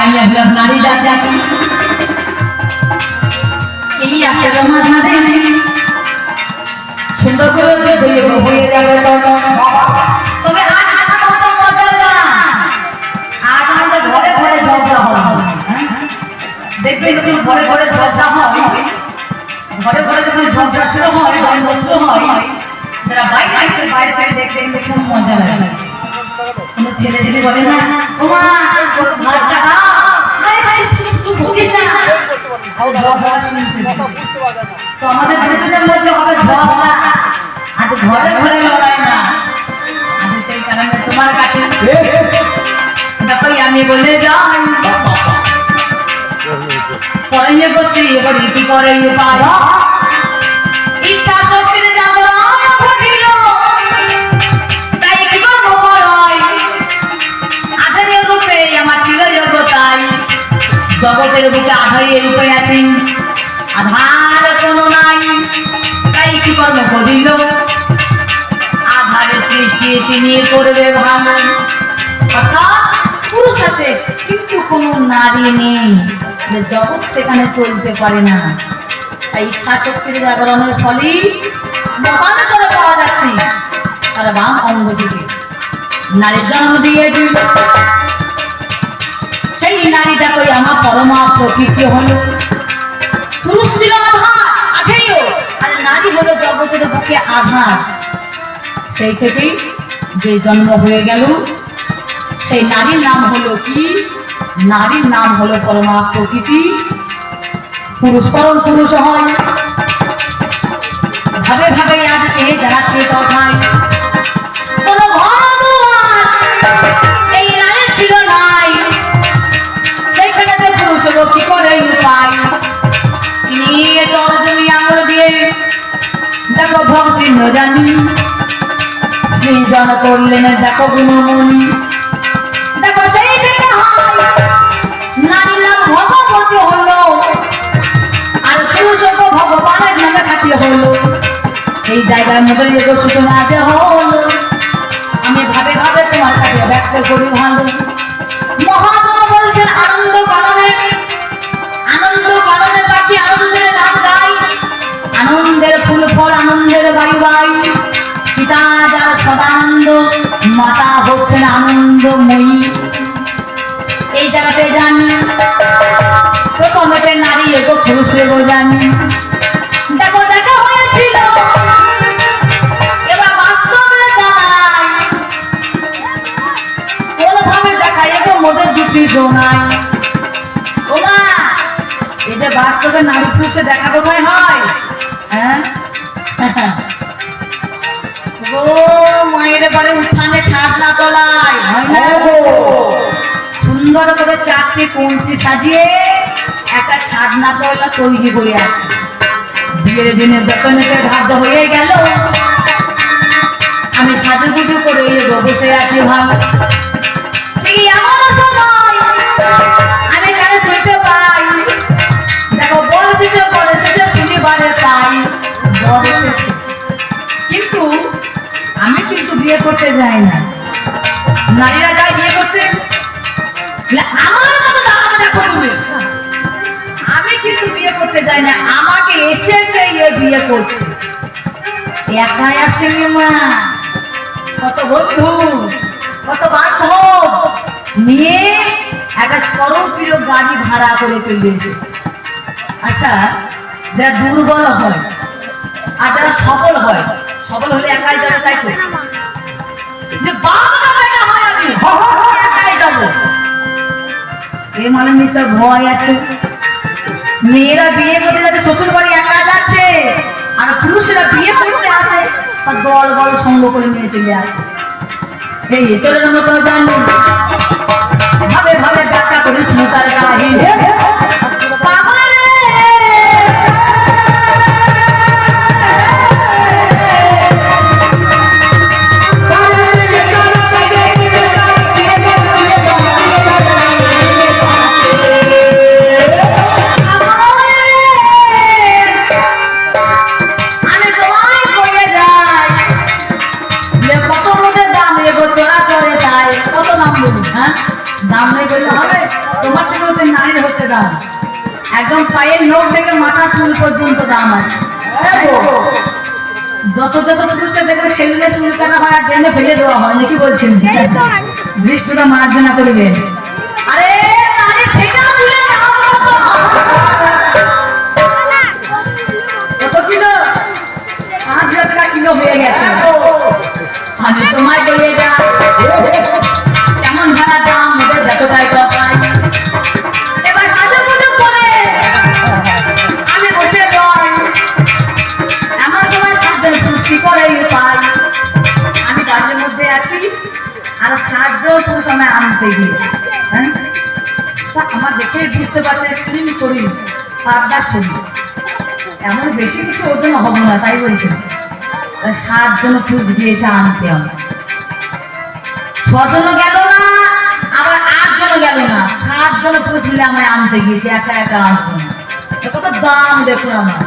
আমি আছি এই তোমার সুন্দর করে হয়ে হয়ে যাবে তবে আজ গান আজ আমাদের ঘরে ঘরে হবে। হ্যাঁ? যখন ঘরে ঘরে হয় ঘরে ঘরে যখন ঝগড়া শুরু হয়, দ্বন্দ্ব শুরু হয়, যারা বাইরে থেকে বাইরে থেকে দেখতে দেখতে খুব মজা লাগে। কোনো ছেলে ছেলে বলে, না ও মা ভাতটা দাও আরে চুপ চুপ চুপ বকিস না ও ঝগড়া শুনিস না। তো আমাদের দুজনের মধ্যে হবে ঝগড়া আজ ঘরে ঘরে লড়াই না। আমি সেই কারণে তোমার কাছে। দেখো আমি বলে যাই। পরে বসি এবার ইতি করে পার। জগতের বুকে আধারের রূপে আছি। আধার কোনো নাই, তাই কি কর্ম করিল? আধারে সৃষ্টি তিনি করবে ভালো অর্থাৎ পুরুষ আছে, কিন্তু কোনো নারী নেই। জগৎ সেখানে চলতে পারে না। তাই ইচ্ছা শক্তির জাগরণের ফলেই মহান করে পাওয়া যাচ্ছে। তার বাম অঙ্গ থেকে নারীর জন্ম দিয়ে দিল। সেই নারীটা কই আমার পরমা প্রকৃতি হলো। পুরুষ ছিল আর নারী হলো জগতের আধার। সেই থেকেই যে জন্ম হয়ে গেল, সেই নারীর নাম হলো কি? নারীর নাম হলো পরমা প্রকৃতি। পুরুষ পরম পুরুষ হয়। ভাবে ভাবে কথায় কোনো চিহ্ন জানি। সৃজন করলেন দেখো গুণমণি। দেখো সেই থেকে ভগবতী হলো। আর পুরুষ তো ভগবানের নামে খাটিয়ে হলো। এই জায়গার মধ্যে যে হলো। আমি ভাবে ভাবে তোমার কাছে ব্যক্ত করি ভালো। ফল আনন্দের বায়ু বাই পিতা যার সদানন্দ, মাতা হচ্ছেন আনন্দময়ী। এই জায়গাতে জানি, প্রথমেতে নারী, এগো পুরুষ, এগো জানি। দেখো, দেখা হয়েছিল কোনোভাবে দেখা এগো মোদের দুটি জোনাই ও মা এই যে বাস্তবে নারী পুরুষে দেখা কোথায় হয় হ্যাঁ? ও মায়ের বাড়ি উঠানে ছাদ না তোলায়। হয় না। সুন্দর করে চারটি কঞ্চি সাজিয়ে একটা ছাদনা তলা তৈরি করে আছে। বিয়ের দিনে বেতনেতে ধার্য হয়ে গেল। আমি সাজুগুজু করে বসে আছি ভালো বিয়ে করতে যাই না। নারীরা যায় বিয়ে করতে আমার মতো দাঁড়ানো দেখো তুমি। আমি কিন্তু বিয়ে করতে যাই না, আমাকে এসেছে এ বিয়ে করতে। একাই আসেনি মা। কত বন্ধু, কত বান্ধব। নিয়ে একটা স্করপিও গাড়ি ভাড়া করে চলে এসেছে। আচ্ছা যারা দুর্বল হয় আর যারা সফল হয় সফল হলে একাই যাবে তাই তো? যে বাবা বেটা হয় আমি একাই যাব। এ মানে নিশ্চয় ভয় আছে। মেয়েরা বিয়ে করতে যাচ্ছে শ্বশুর বাড়ি একা যাচ্ছে, আর পুরুষরা বিয়ে করতে আসে সব দল বল সঙ্গ করে নিয়ে চলে আসে। এই চলে আমরা তো জানি ভাবে ভাবে ব্যাখ্যা করি, সুতার কাহিনী দাম আছে। যত যত পুরুষের দেখবে সেগুলো চুল কাটা হয় আর টেনে ফেলে দেওয়া হয়। নাকি বলছেন? দৃষ্টটা মার্জনা করবেন আরে কিলো? হয়ে গেছে। আমি তোমায় বলে যা সাতজন পুরুষ আমায় আনতে হ্যাঁ? আমার দেখে বুঝতে পারছে স্লিম শরীর পাতলা শরীর এমন বেশি কিছু ওজন হবে না, তাই বলছেন তা সাতজন পুরুষ গিয়েছে আনতে হবে ছজন গেল না, আবার আটজন গেল না। সাতজন পুরুষ মিলে আমায় আনতে গিয়েছে, একা একা আসব না কত দাম দেখুন আমার।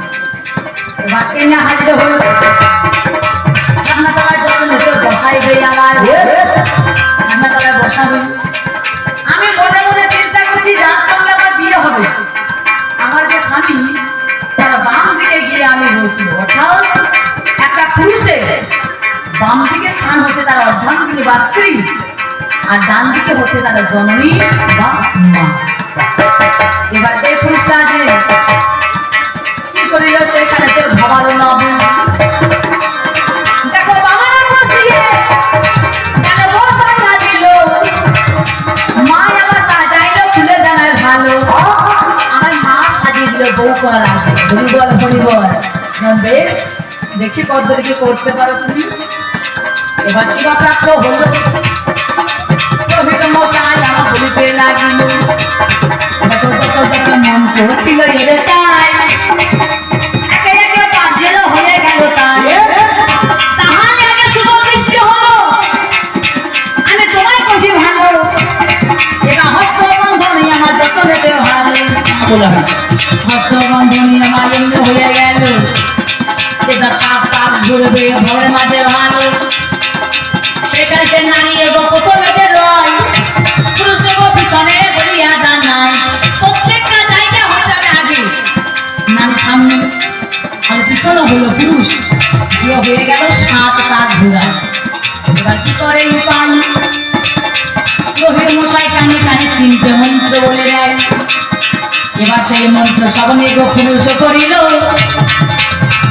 এবার এনে হাজির হলো। সামনা তলায় যখন বসাই হয়ে আমার। সামনা তলায় বসা আমি মনে মনে চিন্তা করছি যার সঙ্গে আমার বিয়ে হবে। আমার যে স্বামী, তার বাম দিকে গিয়ে আমি বসবো অর্থাৎ একটা পুরুষের বাম দিকে স্থান হচ্ছে তার অর্ধাঙ্গিনী বা স্ত্রী, আর ডান দিকে হচ্ছে তার জননী বা মা। এবার এই পুরুষটা যে দেখি পদ্ধতি কি করতে পারো তুমি? এবার কি বা প্রাপ্ত হলো? রোহিত মশাই আমার বলিতে লাগিল মন করছিল এরে তাই মশাই কানে কানে মন্ত্র বলে দেয়। এবার সেই মন্ত্র শ্রবণে গো পুরুষ করিল।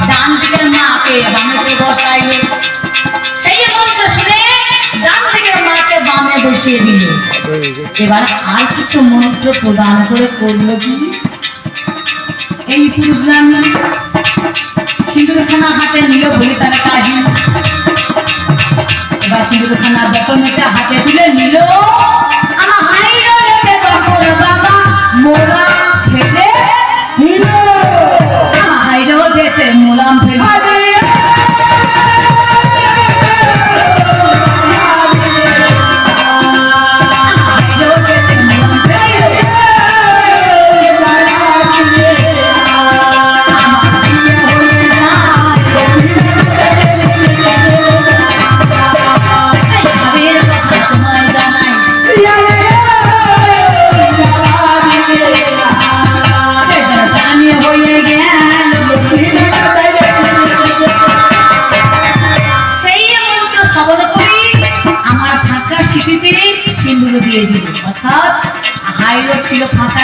ডান মাকে বসাইল। সেই মন্ত্র শুনে ডান মাকে বামে বসিয়ে দিল। এবার আর কিছু মন্ত্র প্রদান করে করল কি? এই পুরুষ নাম, সিঁদুরখানা হাতে নিল বলে তার কাহিনী। যত মেয়েটা হাতে তুলে নিল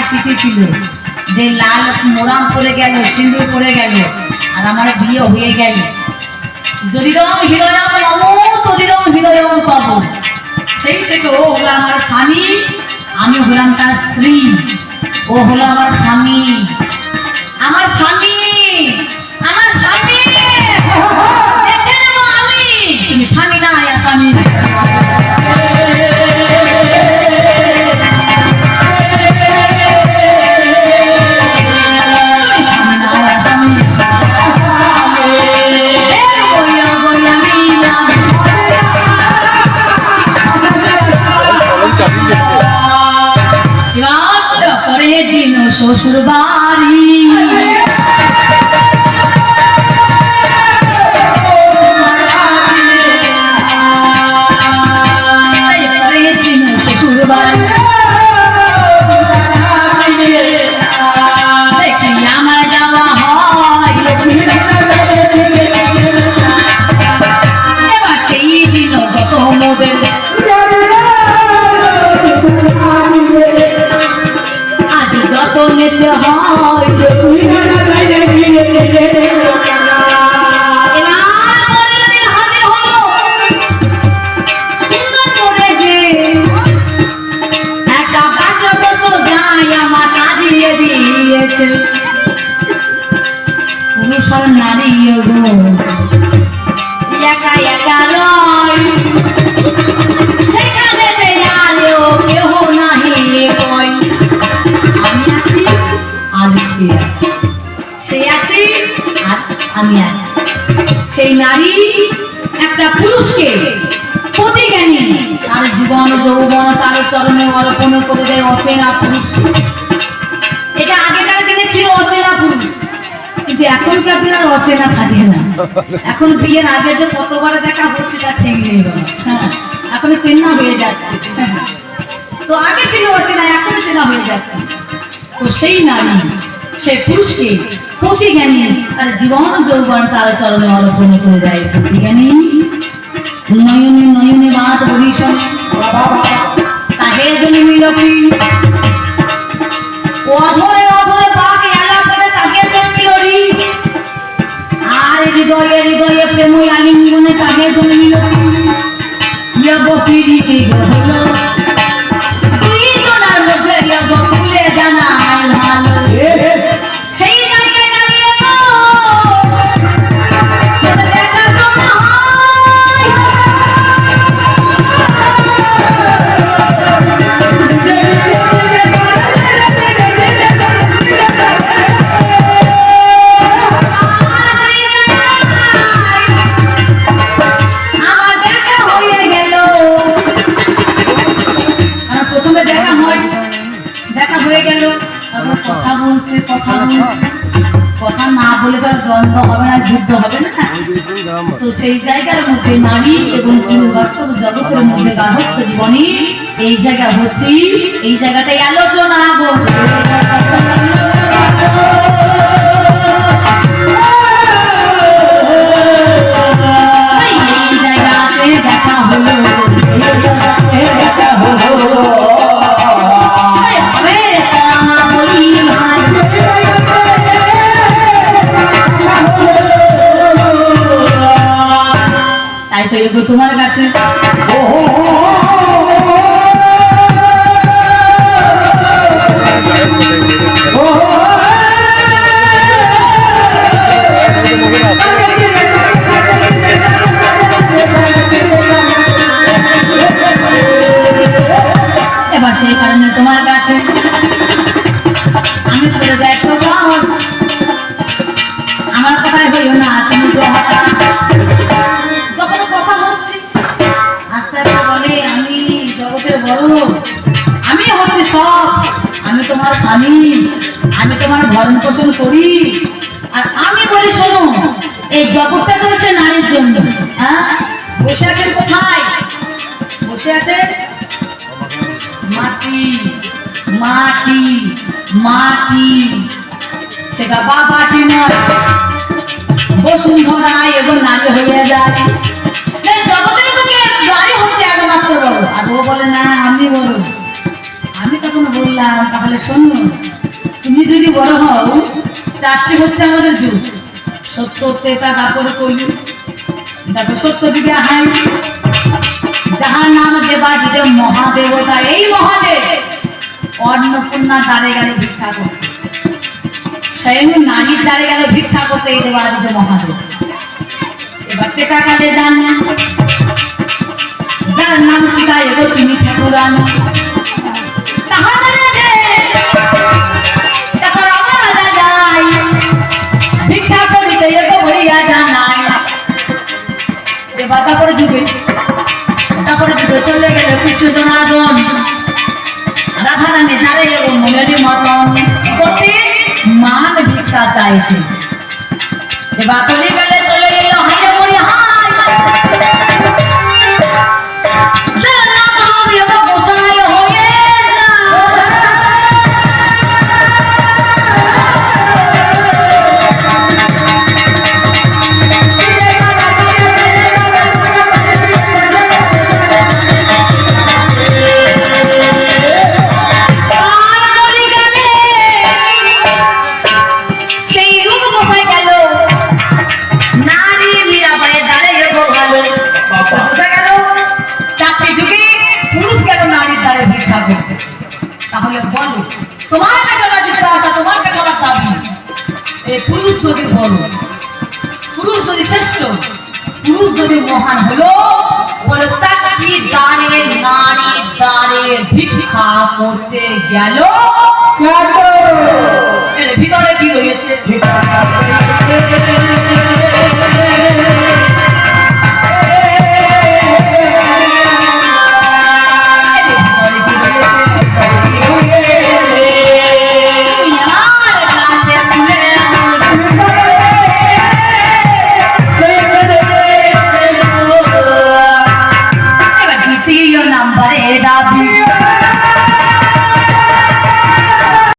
ফাঁকা ছিল, যে লাল মোরাম পরে গেল, সিঁদুর পরে গেল, আর আমার বিয়ে হয়ে গেল। যদিরম হৃদয়ম নম তদিরম হৃদয়ম তব। সেই থেকে ও হলো আমার স্বামী, আমি হলাম তার স্ত্রী, ও হলো আমার স্বামী। আমার স্বামী আমার স্বামী! আমি। স্বামী না স্বামী শ্বশুর চরণে অর্পণ করে দেয় অচেনা পুরুষকে এটা আগেকার দিনে ছিল অচেনা পুরুষ। কিন্তু এখনকার দিনে অচেনা থাকে না। এখন বিয়ের আগে যে কতবার দেখা হচ্ছে তা ঠিক নেই হ্যাঁ এখন চেনা হয়ে যাচ্ছে। তো আগে ছিল অচেনা, এখন চেনা হয়ে যাচ্ছে। তো সেই নারী সে পুরুষকে প্রতিজ্ঞানী তার জীবন যৌবন তার চরণে অর্পণ করে দেয়। প্রতিজ্ঞানী, নয়নে নয়নে বাদ ভীষণ তাহে জন্য মিলকি অধরে অধরে বাঘ এলা করে তাকে জন্মিলরি আর হৃদয়ে হৃদয়ে প্রেম আলিঙ্গনে তাকে জন্মিলরি ইয়ব পিড়িতে গহল কথা না বলে তার দ্বন্দ্ব হবে না, যুদ্ধ হবে না। তো সেই জায়গার মধ্যে নারী এবং বাস্তব জগতের মধ্যে গার্হস্থ জীবনী এই জায়গা হচ্ছে। এই জায়গাতে আলোচনা সেই কারণে তোমার কাছে আমি বলে দেখো আমার কথাই হইও না, তুমি তো যখন কথা হচ্ছে আস্তে বলে, আমি জগতের বড়, আমি হচ্ছে সব আমি তোমার স্বামী, আমি তোমার ভরণ পোষণ করি। আর আমি বলি, শোনো, এই জগৎটা চলছে নারীর জন্য হ্যাঁ? বসে আছেন কোথায়? বসে আছে মাটি মাটি মাটি। সেটা বাবাটি নয়। বসুন্ধরায় এবং নারী হয়ে যায়। আমি তখন বললাম, তাহলে শোনো, তুমি যদি বড় হও, চারটি হচ্ছে আমাদের সত্য তেতা কাপড় কলি। দেখো সত্য দিকে হাই। যাহার নাম দেবা দিলে মহাদেবতা, এই মহাদেব অন্নপূর্ণা দ্বারে গেল ভিক্ষা করতে স্বয়ং নারীর দ্বারে গেল ভিক্ষা করতে এই দেবা দিলে মহাদেব। এবার টেকা কালে যান। যার নাম শিখায় এগো তিনি ঠাকুরান। ভিক্ষা করিতে এগো ভরিয়া জানাই এবার তারপরে যুগে যুগে চলে গেল কিছু জনার্দন। রাধা রানী ধারে এবং মনেরই মতন। করতে মান ভিক্ষা চাইতে এবার গেলে চলে গেল এর ভিতরে কি রয়েছে?